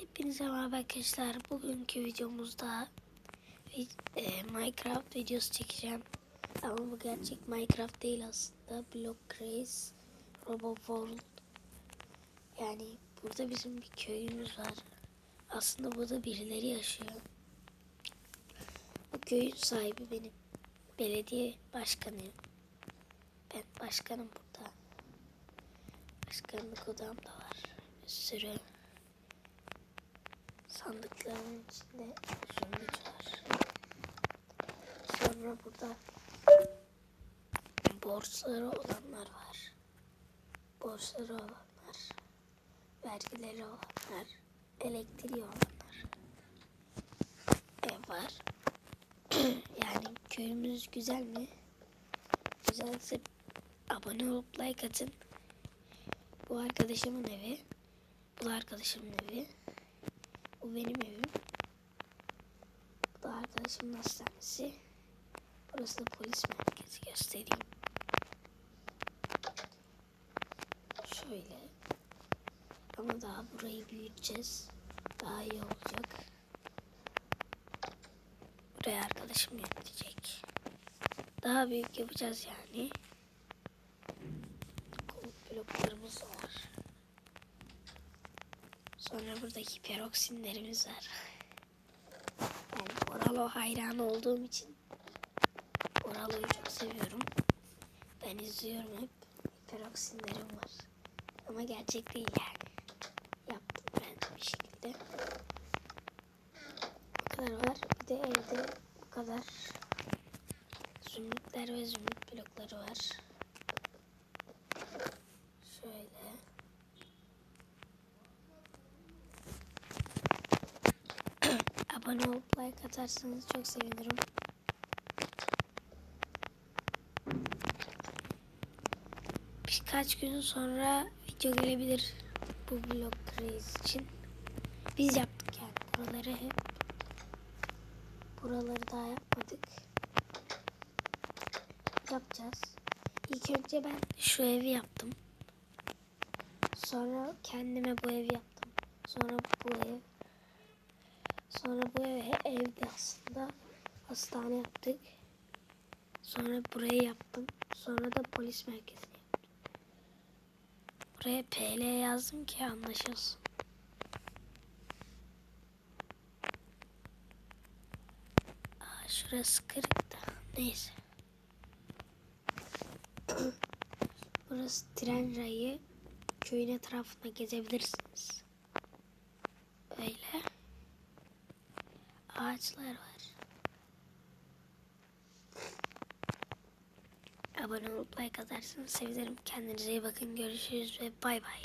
Hepinize merhaba arkadaşlar. Bugünkü videomuzda vi- e, Minecraft videosu çekeceğim. Ama bu gerçek Minecraft değil aslında. Block Craze, Robo World. Yani burada bizim bir köyümüz var. Aslında burada birileri yaşıyor. Bu köyün sahibi benim. Belediye başkanıyım. Ben başkanım burada. Başkanlık odam da var. Bir sürü sandıkların içinde zümrüt var. Sonra burada borçları olanlar var. Borçları olanlar, vergileri olanlar, elektriği olanlar ev var. yani köyümüz güzel mi? Güzelse abone olup like atın. Bu arkadaşımın evi. Bu da arkadaşımın evi. Bu benim evim. Bu da arkadaşımın hastanesi. Burası da polis merkezi göstereyim. Şöyle. Ama daha burayı büyüteceğiz. Daha iyi olacak. Buraya arkadaşım yönetecek. Daha büyük yapacağız yani. Komut bloklarımız var. Sonra buradaki peroksinlerimiz var. Yani Oralo hayranı olduğum için Oralo'yu çok seviyorum. Ben izliyorum hep. Peroksinlerim var. Ama gerçek değil yani. Yaptım ben bir şekilde. Bu kadar var. Bir de evde bu kadar zümrütler ve zümrüt blokları var. Şöyle. Abone olup like atarsanız çok sevinirim. Birkaç gün sonra video gelebilir bu vlog craze için. Biz yaptık yani buraları hep. Buraları daha yapmadık. Yapacağız. İlk önce ben şu evi yaptım. Sonra kendime bu evi yaptım. Sonra bu ev. Sonra bu ev evde aslında hastane yaptık. Sonra burayı yaptım. Sonra da polis merkezi yaptım. Buraya PL yazdım ki anlaşılsın. Aa, şurası kırık da. Neyse. Burası tren rayı. Köyün etrafında gezebilirsiniz. Öyle. Ağaçlar var. Abone olup like atarsanız sevinirim. Kendinize iyi bakın. Görüşürüz ve bay bay.